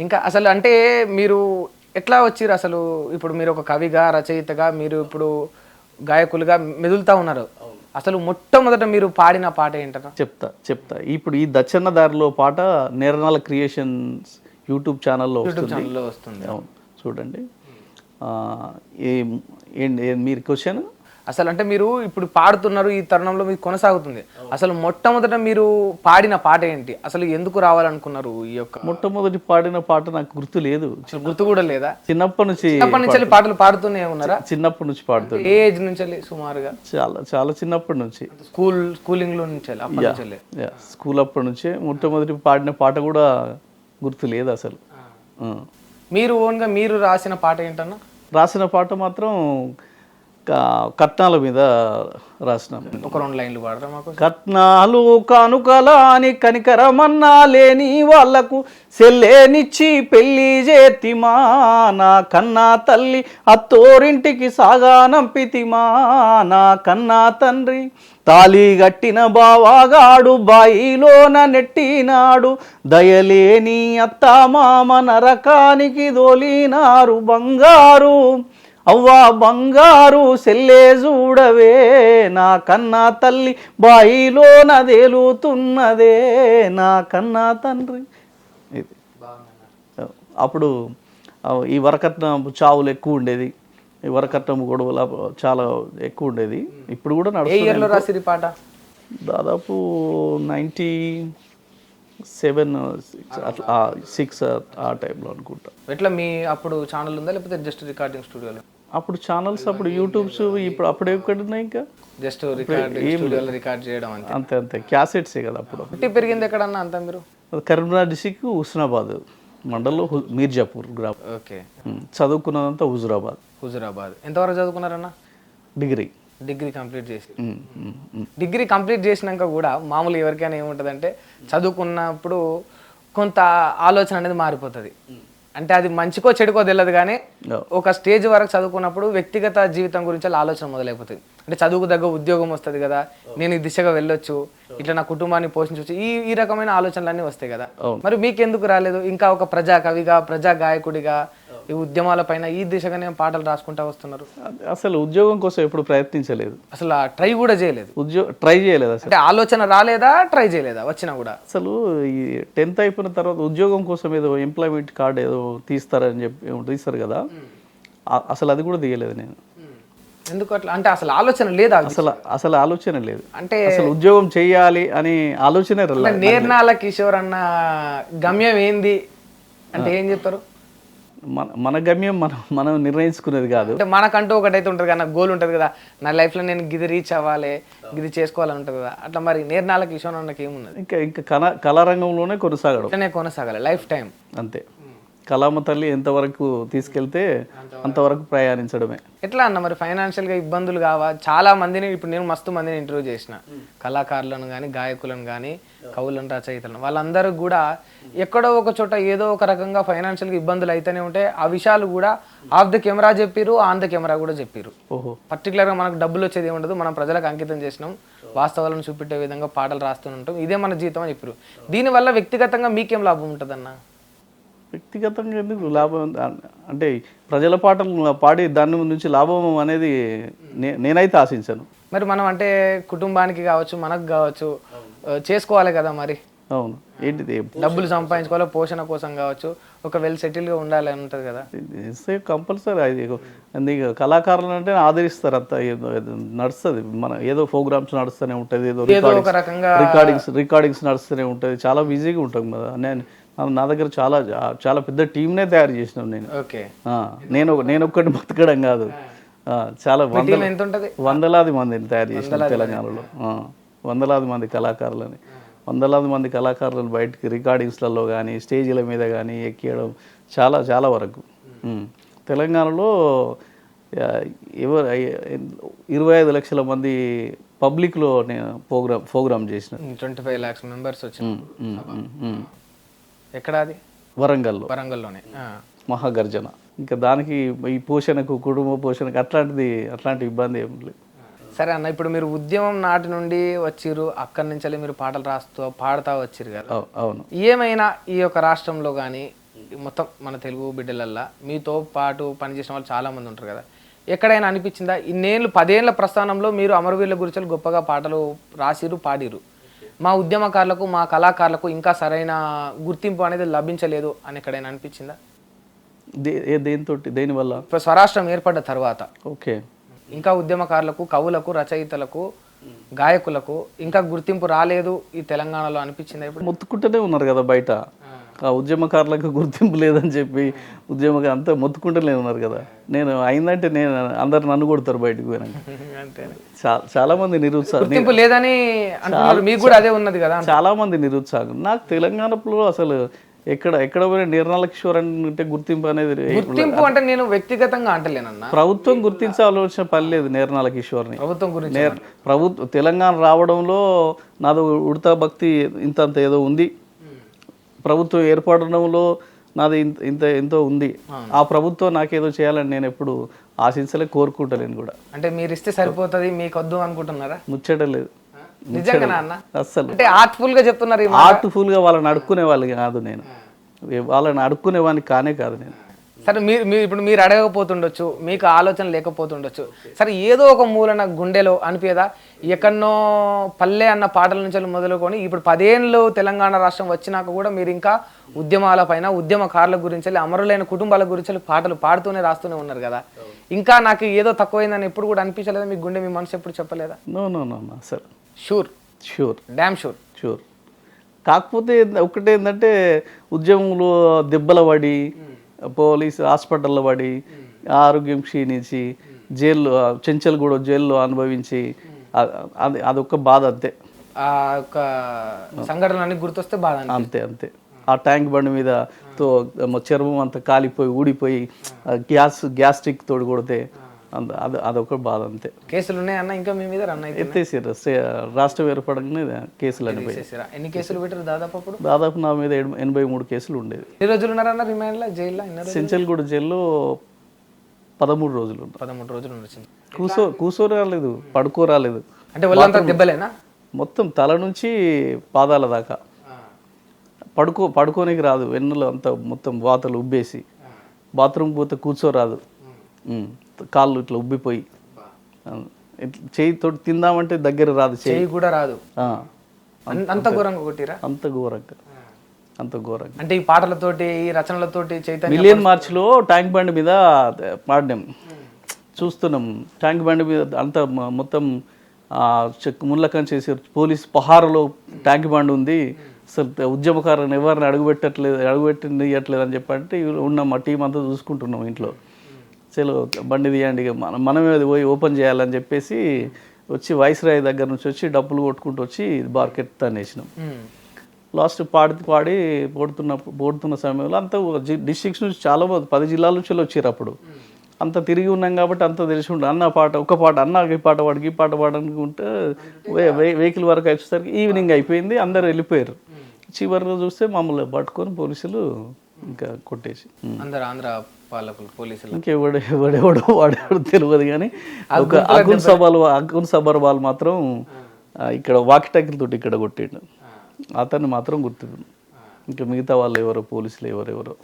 ఇంకా అసలు అంటే మీరు ఎట్లా వచ్చిర్రు అసలు? ఇప్పుడు మీరు ఒక కవిగా రచయితగా మీరు ఇప్పుడు గాయకులుగా మెదులుతా ఉన్నారు. అసలు మొట్టమొదట మీరు పాడిన పాట ఏంటన్నా? చెప్తా చెప్తా. ఇప్పుడు ఈ దచ్చన్న దారిలో పాట నేరనాల క్రియేషన్స్ యూట్యూబ్ ఛానల్లో వస్తుంది. ఛానల్లో వస్తుంది. అవును చూడండి. ఏం ఏంటి ఏం మీరు క్వశ్చన్? అసలు అంటే మీరు ఇప్పుడు పాడుతున్నారు ఈ తరుణంలో మీకు కొనసాగుతుంది. అసలు మొట్టమొదట మీరు పాడిన పాట ఏంటి? అసలు ఎందుకు రావాలనుకున్నారు ఈ యొక్క మొట్టమొదటి పాడిన పాట నాకు గుర్తు లేదు. గుర్తు కూడా లేదా? చిన్నప్పటి నుంచి చిన్నప్పటి నుంచి పాటలు పాడుతూనే ఉన్నారా? చిన్నప్పటి నుంచి పాడుతుంది ఏ ఏజ్ నుంచి సుమారుగా? చాలా చాలా చిన్నప్పటి నుంచి. స్కూల్ స్కూలింగ్లో నుంచి స్కూల్ అప్పటి నుంచే మొట్టమొదటి పాడిన పాట కూడా గుర్తు లేదు అసలు. మీరు ఓన్గా మీరు రాసిన పాట ఏంటన్నా? రాసిన పాట మాత్రం కట్నాల మీద రాసినాం. ఒక రెండు లైన్లు పాడరా మాకు. కట్నాలు కానుకల అని కనికరమన్నా లేని వాళ్ళకు సెల్లేనిచ్చి పెళ్ళి చేతిమా నా కన్నా తల్లి అత్తోరింటికి సాగానంపితిమా నా కన్నా తండ్రి తాలి గట్టిన బావాగాడు బాయిలోన నెట్టినాడు దయలేని అత్త మామ నరకానికి దోలినారు బంగారు. అవ్వా బంగారు సెల్లే చూడవే నా కన్నా తల్లి బాయిలో నదేలుతున్నదే నా కన్నా తండ్రి. ఇది. అప్పుడు ఈ వరకట్నం చావులు ఎక్కువ ఉండేది. ఈ వరకట్నం గొడవలు చాలా ఎక్కువ ఉండేది. ఇప్పుడు కూడా నడుస్తుంది రాసిరి పాట? దాదాపు నైంటీ సెవెన్ అట్లా సిక్స్ ఆ టైంలో అనుకుంటా. ఎట్లా మీ అప్పుడు ఛానల్ ఉందా లేకపోతే జస్ట్ రికార్డింగ్ స్టూడియోలో? అప్పుడు ఛానల్స్ అప్పుడు యూట్యూబ్స్ ఇప్పుడు అప్పుడే ఎక్కడ ఉన్నాయి ఇంకా? జస్ట్ స్టూడియోలో రికార్డ్ చేయడం అంతే. అంతే అంతే. క్యాసెట్సే కదా అప్పుడు. పుట్టి పెరిగింది ఎక్కడన్నా అంతా మీరు? కరీంనగర్ డిస్టిక్ హుస్నాబాద్ మండల్లో హు- మీర్జాపూర్ గ్రామం. ఓకే. చదువుకున్నదంతా హుజురాబాద్. హుజురాబాద్. ఎంతవరకు చదువుకున్నారన్నా? డిగ్రీ. డిగ్రీ కంప్లీట్ చేసి. డిగ్రీ కంప్లీట్ చేసినాక కూడా మామూలు ఎవరికైనా ఏముంటుందంటే చదువుకున్నప్పుడు కొంత ఆలోచన అనేది మారిపోతుంది. అంటే అది మంచికో చెడుకో తెలియదు కానీ. ఒక స్టేజ్ వరకు చదువుకున్నప్పుడు వ్యక్తిగత జీవితం గురించి అలా ఆలోచన మొదలైపోతుంది అంటే చదువుకు తగ్గ ఉద్యోగం వస్తుంది కదా నేను ఈ దిశగా వెళ్ళొచ్చు ఇట్లా నా కుటుంబాన్ని పోషించవచ్చు ఈ ఈ రకమైన ఆలోచనలన్నీ వస్తాయి కదా. మరి మీకు ఎందుకు రాలేదు ఇంకా ఒక ప్రజా కవిగా ప్రజా గాయకుడిగా ఈ ఉద్యమాల పైన ఈ దిశగానే పాటలు రాసుకుంటా వస్తున్నారు. అసలు ఉద్యోగం కోసం ఎప్పుడు ప్రయత్నించలేదు. అసలు ట్రై కూడా చేయలేదు. ఉద్యోగ ట్రై చేయలేదు అసలు. అంటే ఆలోచన రాలేదా ట్రై చేయలేదా? వచ్చినా కూడా. అసలు ఈ టెన్త్ అయిపోయిన తర్వాత ఉద్యోగం కోసం ఏదో ఎంప్లాయ్మెంట్ కార్డ్ ఏదో తీస్తారని చెప్పి తీస్తారు కదా. అసలు అది కూడా తీయలేదు నేను. ఎందుకు అట్లా? అంటే అసలు ఆలోచన లేదా అసలు అసలు ఆలోచన లేదు. అంటే అసలు ఉద్యోగం చేయాలి అని ఆలోచనే నేర్నాల కిషోర్ అన్న గమ్యం ఏంది? అంటే ఏం చెప్తారు? మన మన గమ్యం మనం మనం నిర్ణయించుకునేది కాదు. అంటే మనకంటూ ఒకటైతే ఉంటుంది కదా గోల్ ఉంటుంది కదా నా life లో నేను గిది రీచ్ అవ్వాలి గిది చేసుకోవాలని ఉంటుంది కదా అట్లా మరి నేర్నాల కిషోర్ అన్నకి ఏమున్నది? ఇంకా ఇంకా కళ కళారంగంలోనే కొనసాగడం. కొనసాగాలి లైఫ్ టైం అంతే. కళామ తల్లి ఎంతవరకు తీసుకెళ్తే అంతవరకు. ప్రయాణించడమే. ఎట్లా అన్న మరి ఫైనాన్షియల్గా ఇబ్బందులు కావా? చాలా మందిని ఇప్పుడు నేను మస్తు మందిని ఇంటర్వ్యూ చేసిన. కళాకారులను కానీ గాయకులను కానీ కవులను రచయితలను వాళ్ళందరూ కూడా ఎక్కడో ఒక చోట ఏదో ఒక రకంగా ఫైనాన్షియల్గా ఇబ్బందులు అయితేనే ఉంటే ఆ విషయాలు కూడా ఆఫ్ ద కెమెరా చెప్పిరు ఆన్ ద కెమెరా కూడా చెప్పిరు ఓహో. పర్టికులర్గా మనకు డబ్బులు వచ్చేది ఏముండదు మనం ప్రజలకు అంకితం చేసినాం వాస్తవాలను చూపెట్టే విధంగా పాటలు రాస్తూ ఉంటాం. ఇదే మన జీవితం అని చెప్పారు దీనివల్ల వ్యక్తిగతంగా మీకేం లాభం ఉంటుందన్న? వ్యక్తిగతంగా ఎందుకు లాభం? అంటే ప్రజల పాటలు పాడి దాని నుంచి లాభం అనేది నేనైతే ఆశించాను. మరి మనం అంటే కుటుంబానికి కావచ్చు మనకు కావచ్చు చేసుకోవాలి కదా మరి? అవును. ఏంటిది డబ్బులు సంపాదించుకోవాలి పోషణ కోసం కావచ్చు ఒక వెల్ సెటిల్గా ఉండాలి అని ఉంటుంది కదా? కంపల్సరీ. అది అందుకే కళాకారులు అంటే ఆదరిస్తారు అంత ఏదో నడుస్తుంది. మన ఏదో ప్రోగ్రామ్స్ నడుస్తూనే ఉంటుంది ఏదో రికార్డింగ్స్ రికార్డింగ్స్ నడుస్తూనే ఉంటుంది. చాలా బిజీగా ఉంటాం కదా. నేను నా- దగ్గర చాలా చాలా పెద్ద టీంనే తయారు చేసినాం నేను. నేను నేను ఒక్కటి బతకడం కాదు. చాలా వందలాది మందిని తయారు చేసినాం తెలంగాణలో. వందలాది మంది కళాకారులని. వందలాది మంది కళాకారులను బయటికి రికార్డింగ్స్లలో కానీ స్టేజీల మీద కానీ ఎక్కియడం చాలా చాలా వరకు. తెలంగాణలో ఎవరు ఇరవై ఐదు లక్షల మంది పబ్లిక్లో నేను ప్రోగ్రామ్ ప్రోగ్రామ్ చేసిన. ట్వంటీ ఫైవ్ ల్యాక్స్ మెంబర్స్ వచ్చి ఉమ్, ఉమ్, ఉమ్, ఉమ్. ఎక్కడ అది వరంగల్లో. వరంగల్లోనే. మహాగర్జన. ఇంకా దానికి ఈ పోషణకు కుటుంబ పోషణకు అట్లాంటిది అట్లాంటి ఇబ్బంది ఏం లేదు. సరే అన్న ఇప్పుడు మీరు ఉద్యమం నాటి నుండి వచ్చిర్రు అక్కడి నుంచి మీరు పాటలు రాస్తూ పాడుతూ వచ్చిర్రు కదా. అవు- అవును. ఏమైనా ఈ యొక్క రాష్ట్రంలో కానీ మొత్తం మన తెలుగు బిడ్డలల్లా మీతో పాటు పనిచేసిన వాళ్ళు చాలా మంది ఉంటారు కదా. ఎక్కడైనా అనిపించిందా? ఇన్నేళ్ళు పదేళ్ళ ప్రస్థానంలో మీరు అమరవీరుల గురించి గొప్పగా పాటలు రాసిరు పాడిరు మా ఉద్యమకారులకు మా కళాకారులకు ఇంకా సరైన గుర్తింపు అనేది లభించలేదు అని ఎక్కడైనా అనిపించిందా? దే ఏ దేనితోటి దేనివల్ల? ఇప్పుడు స్వరాష్ట్రం ఏర్పడ్డ తర్వాత. ఓకే. ఇంకా ఉద్యమకారులకు కవులకు రచయితలకు గాయకులకు ఇంకా గుర్తింపు రాలేదు ఈ తెలంగాణలో అనిపించిందా ఇప్పుడు? మొత్తుకుంటూనే ఉన్నారు కదా బయట. ఆ ఉద్యమకారులకు గుర్తింపు లేదని చెప్పి ఉద్యమక అంతా మొత్తుకుంటూనే ఉన్నారు కదా. నేను అయిందంటే నేను అందరు నన్ను కొడతారు బయటకు పోయినాక. చా- చాలా మంది నిరుత్సాహం గుర్తింపు లేదని మీకు కూడా అదే ఉన్నది కదా చాలా మంది నిరుత్సాహం. నాకు తెలంగాణలో అసలు ఎక్కడ ఎక్కడ పోయిన నిర్మల కిషోర్ అంటే గుర్తింపు అనేది గుర్తింపు అంటే నేను వ్యక్తిగతంగా అంటలేనన్నా. ప్రభుత్వం గుర్తించాల్సిన పని లేదు నిర్మల కిషోర్ని ప్రభుత్వం గురించి ప్రభుత్వ తెలంగాణ రావడంలో నాది ఉడతా భక్తి ఇంత అంత ఏదో ఉంది. ప్రభుత్వం ఏర్పడడంలో నాది ఇంత ఇంత ఎంతో ఉంది. ఆ ప్రభుత్వం నాకేదో చేయాలని నేను ఎప్పుడు ఆశించలే కోరుకుంటలేను కూడా. అంటే మీరు ఇస్తే సరిపోతుంది మీకు వద్దు అనుకుంటున్నారా? ముచ్చట లేదు. నిజంగా అన్న? అస్సలు. అంటే ఆర్ట్ఫుల్గా చెప్తున్నారు ఈ మాట. ఆర్ట్ఫుల్గా వాళ్ళని అడుక్కునే వాళ్ళు కాదు నేను. వాళ్ళని అడుక్కునే వాడిని కానే కాదు నేను. సరే మీరు మీరు ఇప్పుడు మీరు అడగకపోతుండొచ్చు మీకు ఆలోచన లేకపోతుండొచ్చు. సరే ఏదో ఒక మూలన గుండెలో అనిపేదా? ఎక్కడనో పల్లె అన్న పాటల నుంచి మొదలుకొని ఇప్పుడు పదేళ్ళు తెలంగాణ రాష్ట్రం వచ్చినాక కూడా మీరు ఇంకా ఉద్యమాల పైన ఉద్యమకారుల గురించి అమరులైన కుటుంబాల గురించి పాటలు పాడుతూనే రాస్తూనే ఉన్నారు కదా. ఇంకా నాకు ఏదో తక్కువైందని ఎప్పుడు కూడా అనిపించలేదా? మీ గుండె మీ మనసు ఎప్పుడు చెప్పలేదా? నో నో నో అసలు sure sure damn sure sure కాకపోతే ఒకటి ఏంటంటే ఉద్యమంలో దెబ్బల పడి పోలీస్ హాస్పిటల్లో పడి ఆరోగ్యం క్షీణించి జైల్లో చెంచల్గూడ జైల్లో అనుభవించి అది అదొక బాధ అంతే ఆ యొక్క సంఘటనలన్నీ గుర్తొస్తే బాధ. అంతే అంతే ఆ ట్యాంక్ బండి మీద తో చర్మం అంతా కాలిపోయి ఊడిపోయి గ్యాస్ గ్యాస్ట్రిక్ తోడు కొడితే అంత అది అదొక బాధ అంతే. కేసులు ఉన్నాయన్న ఇంకా మీ మీద రన్ అయితే ఎత్తేసారు రాష్ట్రం ఏర్పడగానే కేసులు చేసారా ఎన్ని కేసులు పెట్టారు దాదాపు అప్పుడు? దాదాపు నా మీద ఎనభై మూడు కేసులు ఉండేది ఎన్ని రోజులు ఉన్నారన్న రిమాండ్లో జైల్లో సెంచల్గూడ జైల్లో పదమూడు రోజులు పదమూడు రోజులు కూసో కూసో రాలేదు పడుకో రాలేదు. అంటే ఒళ్ళంతా దెబ్బలేనా? మొత్తం తల నుంచి పాదాల దాకా. పడుకో పడుకోనికి రాదు. వెన్నులో అంతా మొత్తం వాతలు ఉబ్బేసి. బాత్రూమ్ పోతే కూర్చోరాదు. కాళ్ళు ఇట్లా ఉబ్బిపోయి. చేయి తోటి తిందామంటే దగ్గర రాదు చేయి. కూడా రాదు. అంత ఘోరంగా కొట్టిరా? అంత ఘోరంగా. అంత ఘోరంగా. అంటే ఈ పాటలతోటి ఈ రచనలతోటి చైతన్య మిలియన్ మార్చ్లో ట్యాంక్ బండ్ మీద పాడినాం. చూస్తున్నాం. ట్యాంక్ బండ్ మీద అంతా మొత్తం ముళ్ళకం చేసి పోలీస్ పహారలో ట్యాంక్ బండ్ ఉంది. అసలు ఉద్యమకారులను ఎవరిని అడుగుపెట్టట్లేదు అడుగుపెట్టనియట్లేదు అని చెప్పంటే ఉన్నాం మా టీం అంతా చూసుకుంటున్నాం ఇంట్లో. చలో బండి తీయండి ఇక మనం మనమే అది పోయి ఓపెన్ చేయాలని చెప్పేసి వచ్చి వైస్రాయ్ దగ్గర నుంచి వచ్చి డబ్బులు కొట్టుకుంటూ వచ్చి మార్కెట్ తనేసినాం. లాస్ట్ పాడి పాడి పోడుతున్న పోడుతున్న సమయంలో అంత డిస్ట్రిక్ట్స్ నుంచి చాలా పది జిల్లాల నుంచి వచ్చారు అప్పుడు. అంత తిరిగి ఉన్నాం కాబట్టి అంత తెలిసి ఉండే అన్న పాట ఒక పాట అన్న ఈ పాట పాడికి ఈ పాట పాడనుకుంటే వెహికల్ వరకు వచ్చేసరికి ఈవినింగ్ అయిపోయింది అందరు వెళ్ళిపోయారు. చివరిలో చూస్తే మమ్మల్ని పట్టుకొని పోలీసులు ఇంకా కొట్టేసి అందరు ఆంధ్ర పాలకులు పోలీసులు. ఇంకెవడు ఎవడెవడో వాడెవడో తెలియదు కానీ ఒక అగున్ సభలు అగున్ సబర్ వాళ్ళు మాత్రం ఇక్కడ వాకిటాకిల తోటి ఇక్కడ కొట్టిండు. అతన్ని మాత్రం గుర్తు ఇంకా మిగతా వాళ్ళు ఎవరో పోలీసులు ఎవరెవరో.